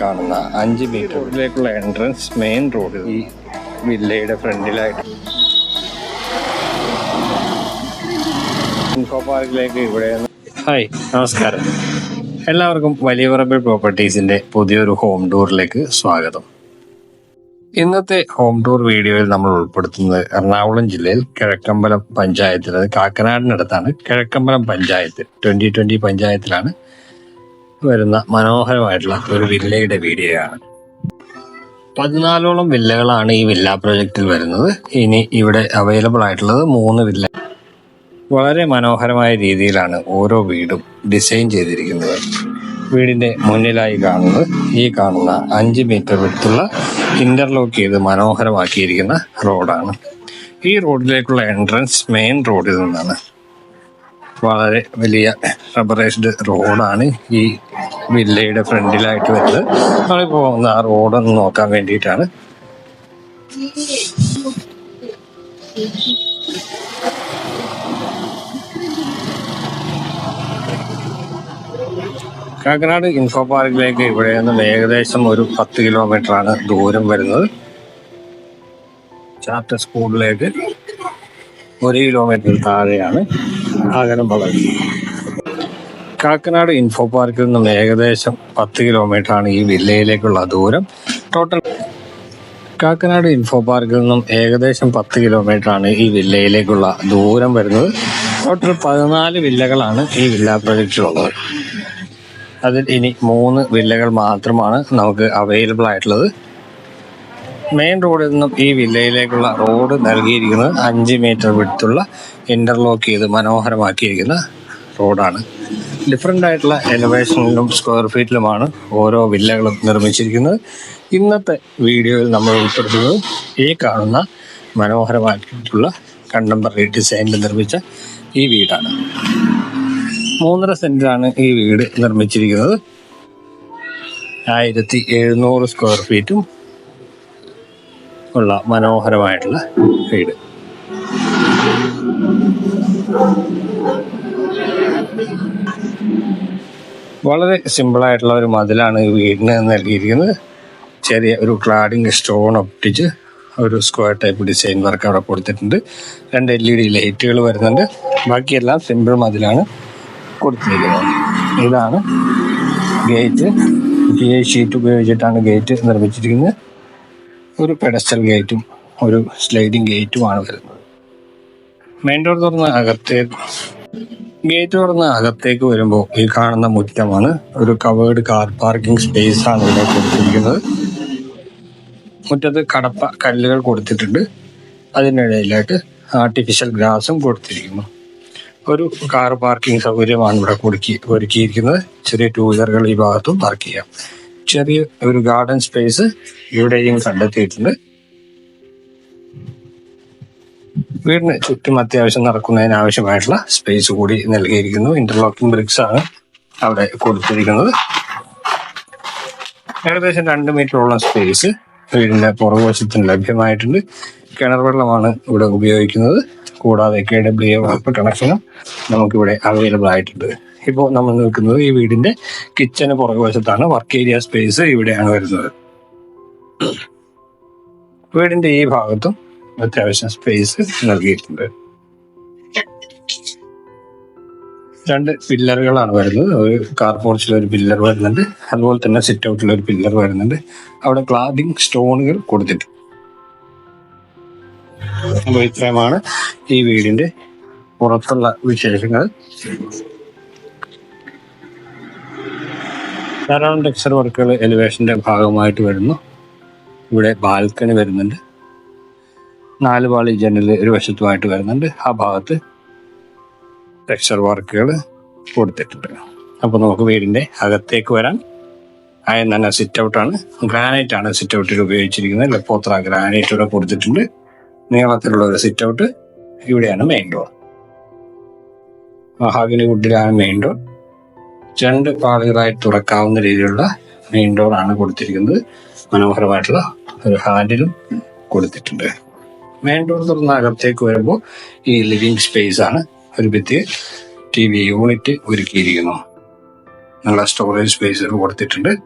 കാണുന്ന അഞ്ച് മീറ്ററിലേക്കുള്ള entrance main road ഈ വില്ലയുടെ ഫ്രണ്ടിലായിട്ട്. ഇൻഫോ പാർക്കിലേക്ക് ഇവിടെ ഹായ് നമസ്കാരം. എല്ലാവർക്കും വലിയ പറമ്പിൽ പ്രോപ്പർട്ടീസിന്റെ പുതിയൊരു ഹോം ടൂറിലേക്ക് സ്വാഗതം. ഇന്നത്തെ ഹോം ടൂർ വീഡിയോയിൽ നമ്മൾ ഉൾപ്പെടുത്തുന്നത് എറണാകുളം ജില്ലയിൽ കിഴക്കമ്പലം പഞ്ചായത്തിൽ അത് കാക്കനാടിനടുത്താണ്. കിഴക്കമ്പലം പഞ്ചായത്ത് ട്വന്റി ട്വന്റി പഞ്ചായത്തിലാണ് വരുന്ന മനോഹരമായിട്ടുള്ള ഒരു വില്ലയുടെ വീഡിയോയാണ്. പതിനാലോളം വില്ലകളാണ് ഈ വില്ല പ്രൊജക്റ്റിൽ വരുന്നത്. ഇനി ഇവിടെ അവൈലബിൾ ആയിട്ടുള്ളത് മൂന്ന് വില്ല വളരെ മനോഹരമായ രീതിയിലാണ് ഓരോ വീടും ഡിസൈൻ ചെയ്തിരിക്കുന്നത്. വീടിന്റെ മുന്നിലായി കാണുന്നത് ഈ കാണുന്ന അഞ്ച് മീറ്റർ വിടുത്തുള്ള ഇന്റർലോക്ക് ചെയ്ത് മനോഹരമാക്കിയിരിക്കുന്ന റോഡാണ് ഈ റോഡിലേക്കുള്ള എൻട്രൻസ് മെയിൻ റോഡിൽ നിന്നാണ് വളരെ വലിയ റബ്ബറൈസ്ഡ് റോഡാണ് ഈ വില്ലയുടെ ഫ്രണ്ടിലായിട്ട് വരുന്നത്. നമ്മൾ പോകുന്ന ആ റോഡൊന്ന് നോക്കാൻ വേണ്ടിയിട്ടാണ്. കാക്കനാട് ഇൻഫോ പാർക്കിലേക്ക് ഇവിടെ നിന്ന് ഏകദേശം ഒരു പത്ത് കിലോമീറ്റർ ആണ് ദൂരം വരുന്നത്. ചാർട്ടർ സ്കൂളിലേക്ക് ഒരു കിലോമീറ്റർ താഴെയാണ്. അകലം വളരും. കാക്കനാട് ഇൻഫോ പാർക്കിൽ നിന്നും ഏകദേശം പത്ത് കിലോമീറ്റർ ആണ് ഈ വില്ലയിലേക്കുള്ള ദൂരം. ടോട്ടൽ കാക്കനാട് ഇൻഫോ പാർക്കിൽ നിന്നും ഏകദേശം പത്ത് കിലോമീറ്റർ ആണ് ഈ വില്ലയിലേക്കുള്ള ദൂരം വരുന്നത്. ടോട്ടൽ പതിനാല് വില്ലകളാണ് ഈ വില്ല പ്രൊജക്റ്റിലുള്ളത് അതിൽ ഇനി മൂന്ന് വില്ലകൾ മാത്രമാണ് നമുക്ക് അവൈലബിൾ ആയിട്ടുള്ളത്. മെയിൻ റോഡിൽ നിന്നും ഈ വില്ലയിലേക്കുള്ള റോഡ് നൽകിയിരിക്കുന്നത് അഞ്ച് മീറ്റർ വിടുത്തുള്ള ഇന്റർലോക്ക് ചെയ്ത് മനോഹരമാക്കിയിരിക്കുന്ന റോഡാണ് ഡിഫറെന്റ് ആയിട്ടുള്ള എലവേഷനിലും സ്ക്വയർ ഫീറ്റിലുമാണ് ഓരോ വില്ലകളും നിർമ്മിച്ചിരിക്കുന്നത്. ഇന്നത്തെ വീഡിയോയിൽ നമ്മൾ ഉൾപ്പെടുത്തുന്നത് ഈ കാണുന്ന മനോഹരമാക്കിയിട്ടുള്ള കണ്ടംപററി ഡിസൈനിൽ നിർമ്മിച്ച ഈ വീടാണ്. മൂന്നര സെന്റിലാണ് ഈ വീട് നിർമ്മിച്ചിരിക്കുന്നത്. ആയിരത്തി എഴുന്നൂറ് സ്ക്വയർ ഫീറ്റും ഉള്ള മനോഹരമായിട്ടുള്ള വീട്. വളരെ സിമ്പിളായിട്ടുള്ള ഒരു മതിലാണ് ഈ വീടിന് നൽകിയിരിക്കുന്നത്. ചെറിയ ഒരു ക്ലാഡിങ് സ്റ്റോൺ ഒട്ടിച്ച് ഒരു സ്ക്വയർ ടൈപ്പ് ഡിസൈൻ വർക്ക് അവിടെ കൊടുത്തിട്ടുണ്ട്. രണ്ട് എൽ ഇ ഡി ലൈറ്റുകൾ വരുന്നുണ്ട്. ബാക്കിയെല്ലാം സിമ്പിൾ മതിലാണ് കൊടുത്തിരിക്കുന്നത്. ഇതാണ് ഗേറ്റ് ജി ഐ ഷീറ്റ് ഉപയോഗിച്ചിട്ടാണ് ഗേറ്റ് നിർമ്മിച്ചിരിക്കുന്നത്. ഒരു പെഡസ്റ്റൽ ഗേറ്റും ഒരു സ്ലൈഡിംഗ് ഗേറ്റുമാണ് വരുന്നത്. മെയിൻ ഡോർ തുറന്ന് അകത്തേക്ക് ഗേറ്റ് തുറന്ന് അകത്തേക്ക് വരുമ്പോൾ ഈ കാണുന്ന മുറ്റമാണ്. ഒരു കവേർഡ് കാർ പാർക്കിംഗ് സ്പേസ് ആണ് ഇവിടെ കൊടുത്തിരിക്കുന്നത്. മുറ്റത്ത് കടപ്പ കല്ലുകൾ കൊടുത്തിട്ടുണ്ട്. അതിനിടയിലായിട്ട് ആർട്ടിഫിഷ്യൽ ഗ്രാസും കൊടുത്തിരിക്കുന്നു. ഒരു കാർ പാർക്കിംഗ് സൗകര്യമാണ് ഇവിടെ കൊടുക്കി ഒരുക്കിയിരിക്കുന്നത്. ചെറിയ ടൂ വീലറുകൾ ഈ ഭാഗത്തും പാർക്ക് ചെയ്യാം. ചെറിയ ഒരു ഗാർഡൻ സ്പേസ് ഇവിടെയും കണ്ടെത്തിയിട്ടുണ്ട്. വീടിന് ചുറ്റും അത്യാവശ്യം നടക്കുന്നതിന് ആവശ്യമായിട്ടുള്ള സ്പേസ് കൂടി നൽകിയിരിക്കുന്നു. ഇന്റർലോക്കിംഗ് ബ്രിക്സ് ആണ് അവിടെ കൊടുത്തിരിക്കുന്നത്. ഏകദേശം രണ്ട് മീറ്ററോളം സ്പേസ് വീടിന്റെ പുറകുവശത്തിന് ലഭ്യമായിട്ടുണ്ട്. കിണർ വെള്ളമാണ് ഇവിടെ ഉപയോഗിക്കുന്നത്. കൂടാതെ കെ ഡബ്ല്യു വാട്ടർ കണക്ഷനും നമുക്കിവിടെ അവൈലബിൾ ആയിട്ടുണ്ട്. ഇപ്പോൾ നമ്മൾ നിൽക്കുന്നത് ഈ വീടിന്റെ കിച്ചന് പുറകുവശത്താണ്. വർക്ക് ഏരിയ സ്പേസ് ഇവിടെയാണ് വരുന്നത്. വീടിന്റെ ഈ ഭാഗത്തും അത്യാവശ്യം സ്പേസ് നൽകിയിട്ടുണ്ട്. രണ്ട് പില്ലറുകളാണ് വരുന്നത്. ഒരു കാർ പോർച്ചിൽ ഒരു പില്ലർ വരുന്നുണ്ട്. അതുപോലെ തന്നെ സിറ്റ് ഔട്ടിൽ ഒരു പില്ലർ വരുന്നുണ്ട്. അവിടെ ക്ലാഡിംഗ് സ്റ്റോണുകൾ കൊടുത്തിട്ടുണ്ട്. അപ്പോൾ ഇത്രയുമാണ് ഈ വീടിന്റെ പുറത്തുള്ള വിശേഷങ്ങൾ. ധാരാളം ടെക്സ്ചർ വർക്കുകൾ എലിവേഷന്റെ ഭാഗമായിട്ട് വരുന്നു. ഇവിടെ ബാൽക്കണി വരുന്നുണ്ട്. നാല് പാളി ജനൽ ഒരു വശത്തുമായിട്ട് വരുന്നുണ്ട്. ആ ഭാഗത്ത് ടെക്സ്ചർ വർക്കുകൾ കൊടുത്തിട്ടുണ്ട്. അപ്പോൾ നമുക്ക് വീടിന്റെ അകത്തേക്ക് വരാം. ആയ തന്നെ സിറ്റ് ഔട്ടാണ് ഗ്രാനൈറ്റ് ആണ് സിറ്റ് ഔട്ടിൽ ഉപയോഗിച്ചിരിക്കുന്നത്. ലെപ്പോത്ര ഗ്രാനൈറ്റ് ഇവിടെ കൊടുത്തിട്ടുണ്ട്. നീളത്തിലുള്ള ഒരു സിറ്റ് ഔട്ട് ഇവിടെയാണ് മെയിൻ ഡോർ മഹാഗിനി വുഡിലാണ് മെയിൻ ഡോർ രണ്ട് പാളികളായി തുറക്കാവുന്ന രീതിയിലുള്ള മെയിൻ ഡോർ ആണ് കൊടുത്തിരിക്കുന്നത്. മനോഹരമായിട്ടുള്ള ഒരു ഹാൻഡിലും കൊടുത്തിട്ടുണ്ട്. മെയിൻ ഡോർ തുറന്ന അകത്തേക്ക് വരുമ്പോൾ ഈ ലിവിങ് സ്പേസ് ആണ്. ഒരു ഭിത്തി ടി വി യൂണിറ്റ് ഒരുക്കിയിരിക്കുന്നു. നല്ല സ്റ്റോറേജ് സ്പേസ് കൊടുത്തിട്ടുണ്ട്.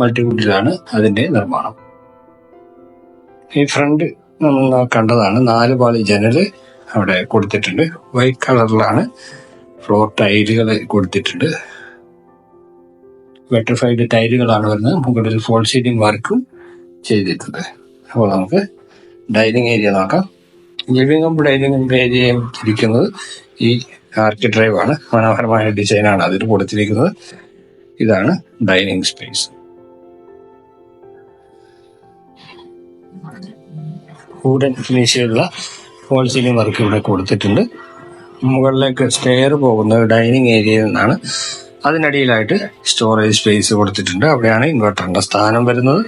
മൾട്ടിവുഡിലാണ് അതിന്റെ നിർമ്മാണം. ഈ ഫ്രണ്ട് നമ്മൾ കണ്ടതാണ് നാല് പാളി ജനൽ അവിടെ കൊടുത്തിട്ടുണ്ട്. വൈറ്റ് കളറിലാണ് ഫ്ലോർ ടൈലുകൾ കൊടുത്തിട്ടുണ്ട്. വെട്രിഫൈഡ് ടൈലുകളാണ് വരുന്നത്. മുകളിൽ ഫോൾ സീലിംഗ് വർക്കും ചെയ്തിട്ടുണ്ട്. അപ്പോൾ നമുക്ക് ഡൈനിങ് ഏരിയ നോക്കാം. ലിവിംഗ് റൂം ഡൈനിങ് ഏരിയയും ഇരിക്കുന്നത് ഈ ആർക്കി ഡ്രൈവ് ആണ്. മനോഹരമായ ഡിസൈനാണ് അതിൽ കൊടുത്തിരിക്കുന്നത് ഇതാണ് ഡൈനിങ് സ്പേസ് വുഡൻ ഫിനിഷുള്ള ഫോൾ സീലിംഗ് വർക്ക് ഇവിടെ കൊടുത്തിട്ടുണ്ട്. മുകളിലേക്ക് സ്റ്റെയർ പോകുന്നത് ഡൈനിങ് ഏരിയയിൽ നിന്നാണ് അതിനടിയിലായിട്ട് സ്റ്റോറേജ് സ്പേസ് കൊടുത്തിട്ടുണ്ട്. അവിടെയാണ് ഇൻവെർട്ടറിന്റെ സ്ഥാനം വരുന്നത്.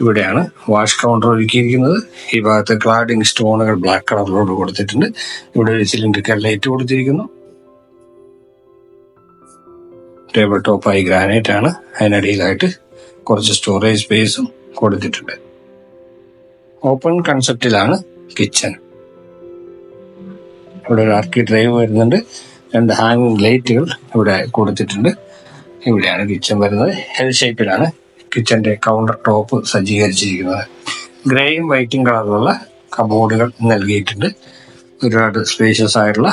ഇവിടെയാണ് വാഷ് കൗണ്ടർ ഒരുക്കിയിരിക്കുന്നത്. ഈ ഭാഗത്ത് ക്ലാഡിംഗ് സ്റ്റോണുകൾ ബ്ലാക്ക് കളറിലോട് കൊടുത്തിട്ടുണ്ട്. ഇവിടെ ഒരു സിലിണ്ടർ ലൈറ്റ് കൊടുത്തിരിക്കുന്നു. ടേബിൾ ടോപ്പായി ഗ്രാനൈറ്റ് ആണ്. അതിനടിയിലായിട്ട് കുറച്ച് സ്റ്റോറേജ് സ്പേസും കൊടുത്തിട്ടുണ്ട്. ഓപ്പൺ കൺസെപ്റ്റിലാണ് കിച്ചൺ ഇവിടെ ഒരു ആർക്കി ഡ്രൈവ് വരുന്നുണ്ട്. രണ്ട് ഹാങ്ങിങ് ലൈറ്റുകൾ ഇവിടെ കൊടുത്തിട്ടുണ്ട്. ഇവിടെയാണ് കിച്ചൺ വരുന്നത്. എൽ ഷേപ്പിലാണ് കിച്ചന്റെ കൗണ്ടർ ടോപ്പ് സജ്ജീകരിച്ചിരിക്കുന്നത്. ഗ്രേയും വൈറ്റും കളറിലുള്ള കബോർഡുകൾ നൽകിയിട്ടുണ്ട്. ഒരുപാട് സ്പേഷ്യസ് ആയിട്ടുള്ള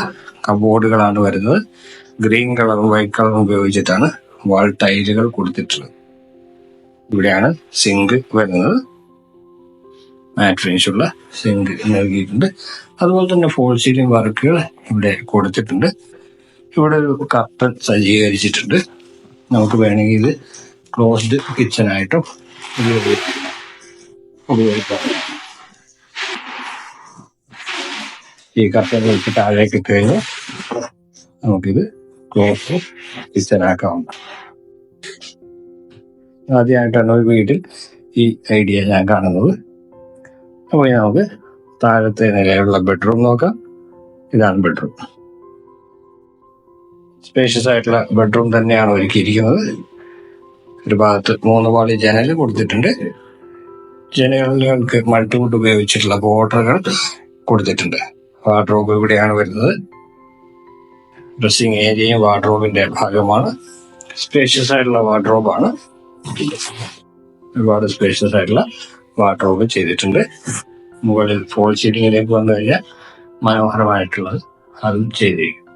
കബോർഡുകളാണ് വരുന്നത്. ഗ്രീൻ കളറും വൈറ്റ് കളറും ഉപയോഗിച്ചിട്ടാണ് വാൾ ടൈലുകൾ കൊടുത്തിട്ടുള്ളത്. ഇവിടെയാണ് സിങ്ക് വരുന്നത്. മാറ്റ് ഫിനിഷ് ഉള്ള സിങ്ക് നൽകിയിട്ടുണ്ട്. അതുപോലെ തന്നെ ഫോൾ സീലിംഗ് വർക്കുകൾ ഇവിടെ കൊടുത്തിട്ടുണ്ട്. ഇവിടെ ഒരു കർട്ടൻ സജ്ജീകരിച്ചിട്ടുണ്ട്. നമുക്ക് വേണമെങ്കിൽ ഇത് ക്ലോസ്ഡ് കിച്ചൺ ആയിട്ടും ഉപയോഗിക്കാം. ഈ കർട്ടൻ വെച്ച് താഴേക്ക് ഇട്ട് കഴിഞ്ഞാൽ നമുക്കിത് ക്ലോസ് ആക്കാം. ആദ്യമായിട്ടാണ് ഒരു വീട്ടിൽ ഈ ഐഡിയ ഞാൻ കാണുന്നത്. അപ്പോൾ നമുക്ക് താഴത്തെ നിലയിലുള്ള ബെഡ്റൂം നോക്കാം. ഇതാണ് ബെഡ്റൂം സ്പേഷ്യസ് ആയിട്ടുള്ള ബെഡ്റൂം തന്നെയാണ് ഒരുക്കിയിരിക്കുന്നത്. ഒരു ഭാഗത്ത് മൂന്ന് പാളി ജനൽ കൊടുത്തിട്ടുണ്ട്. ജനലുകൾക്ക് മൾട്ടിവുഡ് ഉപയോഗിച്ചിട്ടുള്ള ബോർഡറുകൾ കൊടുത്തിട്ടുണ്ട്. വാർഡ്രോബ് ഇവിടെയാണ് വരുന്നത്. ഡ്രസ്സിംഗ് ഏരിയയും വാർഡ്രോബിന്റെ ഭാഗമാണ്. സ്പേഷ്യസ് ആയിട്ടുള്ള വാർഡ്രോബാണ് ഒരുപാട് സ്പേഷ്യസ് ആയിട്ടുള്ള വാർഡ്രോബ് ചെയ്തിട്ടുണ്ട്. മുകളിൽ ഫോൾ സീലിംഗിലേക്ക് വന്നു കഴിഞ്ഞാൽ മനോഹരമായിട്ടുള്ളത് അതും ചെയ്തിരിക്കും.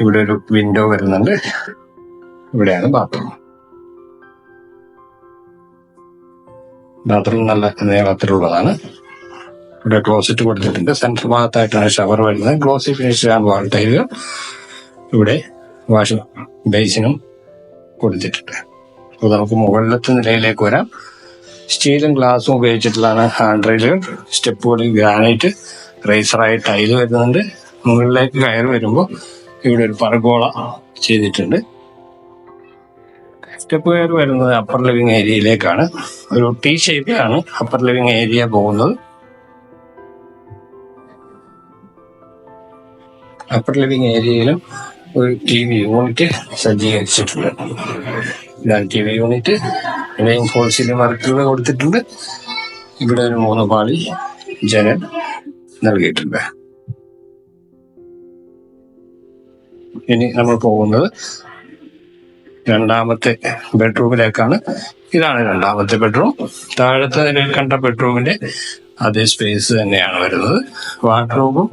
ഇവിടെ ഒരു വിൻഡോ വരുന്നുണ്ട്. ഇവിടെയാണ് ബാത്റൂം ബാത്റൂം നല്ല നീളത്തിലുള്ളതാണ്. ഇവിടെ ക്ലോസറ്റ് കൊടുത്തിട്ടുണ്ട്. സെൻട്രൽ ഭാഗത്തായിട്ടാണ് ഷവർ വരുന്നത്. ഗ്ലോസി ഫിനിഷ് ആണ് വാൾ ടൈലുകൾ ഇവിടെ വാഷ് ബേസിനും കൊടുത്തിട്ടുണ്ട്. അപ്പോൾ നമുക്ക് മുകളിലത്തെ നിലയിലേക്ക് വരാം. സ്റ്റീലും ഗ്ലാസും ഉപയോഗിച്ചിട്ടുള്ളതാണ് ഹാൻഡ് റെയിലുകൾ സ്റ്റെപ്പുകളിൽ ഗ്രാനൈറ്റ് റേസറായി ടൈൽ വരുന്നുണ്ട്. മുകളിലേക്ക് കയറി വരുമ്പോൾ ഇവിടെ ഒരു പർഗോള ചെയ്തിട്ടുണ്ട്. സ്റ്റെപ്പ് കയർ വരുന്നത് അപ്പർ ലിവിംഗ് ഏരിയയിലേക്കാണ് ഒരു ടി ഷേപ്പിലാണ് അപ്പർ ലിവിംഗ് ഏരിയ പോകുന്നത്. അപ്പർ ലിവിംഗ് ഏരിയയിലും ഒരു ടി വി യൂണിറ്റ് സജ്ജീകരിച്ചിട്ടുണ്ട്. ഇതാണ് ടി വി യൂണിറ്റ് ഇവിടെയും ഫോൾ സീലിംഗ് വർക്കുകൾ കൊടുത്തിട്ടുണ്ട്. ഇവിടെ ഒരു മൂന്ന് പാളി ജനൽ നൽകിയിട്ടുണ്ട്. ഇനി നമ്മൾ പോകുന്നത് രണ്ടാമത്തെ ബെഡ്റൂമിലേക്കാണ്. ഇതാണ് രണ്ടാമത്തെ ബെഡ്റൂം. താഴത്തെ നിലയിൽ കണ്ട ബെഡ്റൂമിന്റെ അതേ സ്പേസ് തന്നെയാണ് വരുന്നത്. വാർഡ്രോബും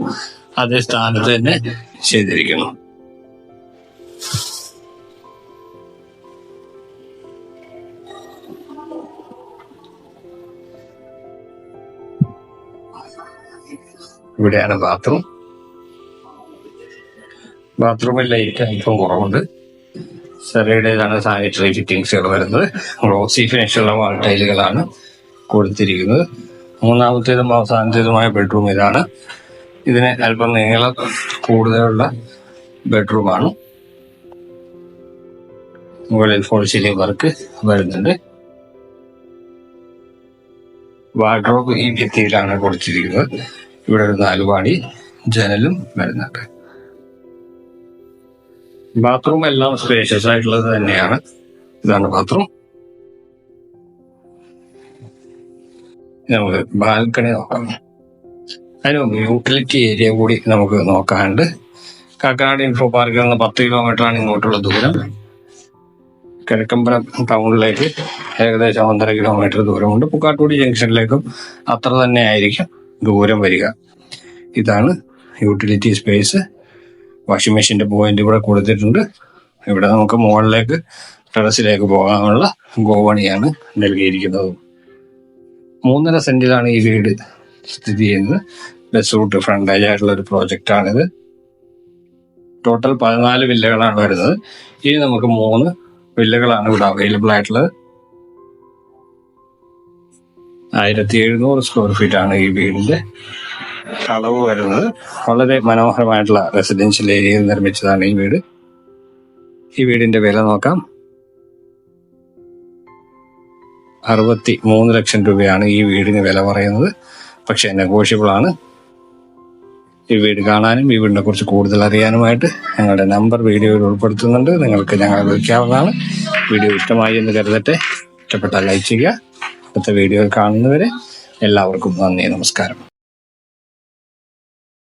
അതേ സ്ഥാനത്ത് തന്നെ ചെയ്തിരിക്കുന്നു. ഇവിടെയാണ് ബാത്റൂം ബാത്റൂമിൽ ലൈറ്റ് അല്പം കുറവുണ്ട്. സെറയുടേതാണ് സാനിറ്ററി ഫിറ്റിങ്സുകൾ വരുന്നത്. ഗ്ലോസി ഫിനിഷുള്ള വാൾ ടൈലുകളാണ് കൊടുത്തിരിക്കുന്നത്. മൂന്നാമത്തേതും അവസാനത്തേതുമായ ബെഡ്റൂം ഇതാണ്. ഇതിന് അല്പം നീളം കൂടുതലുള്ള ബെഡ്റൂമാണ്. മുകളിൽ ഫോൾ സീലിംഗ് വർക്ക് വരുന്നുണ്ട്. വാർഡ്രോബ് ഈ ഭിത്തിയിലാണ് കൊടുത്തിരിക്കുന്നത്. ഇവിടെ ഒരു നാലുപാടി ജനലും വരുന്നുണ്ട്. ബാത്റൂം എല്ലാം സ്പേഷ്യസ് ആയിട്ടുള്ളത് തന്നെയാണ്. ഇതാണ് ബാത്റൂം നമുക്ക് ബാൽക്കണി നോക്കാം. അതിന് യൂട്ടിലിറ്റി ഏരിയ കൂടി നമുക്ക് നോക്കാനുണ്ട്. കാക്കനാട് ഇൻഫോ പാർക്കിൽ നിന്ന് പത്ത് കിലോമീറ്റർ ആണ് ഇങ്ങോട്ടുള്ള ദൂരം. കിഴക്കമ്പലം ടൗണിലേക്ക് ഏകദേശം ഒന്നര കിലോമീറ്റർ ദൂരമുണ്ട്. പുക്കാട്ടുപടി ജംഗ്ഷനിലേക്കും അത്ര തന്നെ ആയിരിക്കും ദൂരം വരിക. ഇതാണ് യൂട്ടിലിറ്റി സ്പേസ് വാഷിംഗ് മെഷീന്റെ പോയിന്റ് ഇവിടെ കൊടുത്തിട്ടുണ്ട്. ഇവിടെ നമുക്ക് മുകളിലേക്ക് ടെറസിലേക്ക് പോകാനുള്ള ഗോവണിയാണ് നൽകിയിരിക്കുന്നത്. മൂന്നര സെന്റിലാണ് ഈ വീട് സ്ഥിതി ചെയ്യുന്നത്. ബസ് ഫ്രണ്ടേജ് ആയിട്ടുള്ള ഒരു പ്രോജക്റ്റ് പ്രോജക്റ്റാണിത് ടോട്ടൽ പതിനാല് വില്ലകളാണ് വരുന്നത്. ഇനി നമുക്ക് മൂന്ന് വില്ലകളാണ് ഇവിടെ അവൈലബിൾ ആയിട്ടുള്ളത്. ആയിരത്തി എഴുന്നൂറ് സ്ക്വയർ ഫീറ്റ് ആണ് ഈ വീടിന്റെ അളവ് വരുന്നത് വളരെ മനോഹരമായിട്ടുള്ള റെസിഡൻഷ്യൽ ഏരിയയിൽ നിർമ്മിച്ചതാണ് ഈ വീട്. ഈ വീടിന്റെ വില നോക്കാം. അറുപത്തി മൂന്ന് ലക്ഷം രൂപയാണ് ഈ വീടിന് വില പറയുന്നത്. പക്ഷേ നെഗോഷ്യബിൾ ആണ്. ഈ വീട് കാണാനും ഈ വീടിനെ കുറിച്ച് കൂടുതൽ അറിയാനുമായിട്ട് ഞങ്ങളുടെ നമ്പർ വീഡിയോയിൽ ഉൾപ്പെടുത്തുന്നുണ്ട്. നിങ്ങൾക്ക് ഞങ്ങളെ വിളിക്കാവുന്നതാണ്. വീഡിയോ ഇഷ്ടമായി എന്ന് കരുതട്ടെ. ഇഷ്ടപ്പെട്ടാൽ ലൈക്ക് ചെയ്യുക. അടുത്ത വീഡിയോയിൽ കാണുന്നവരെ എല്ലാവർക്കും നന്ദി നമസ്കാരം.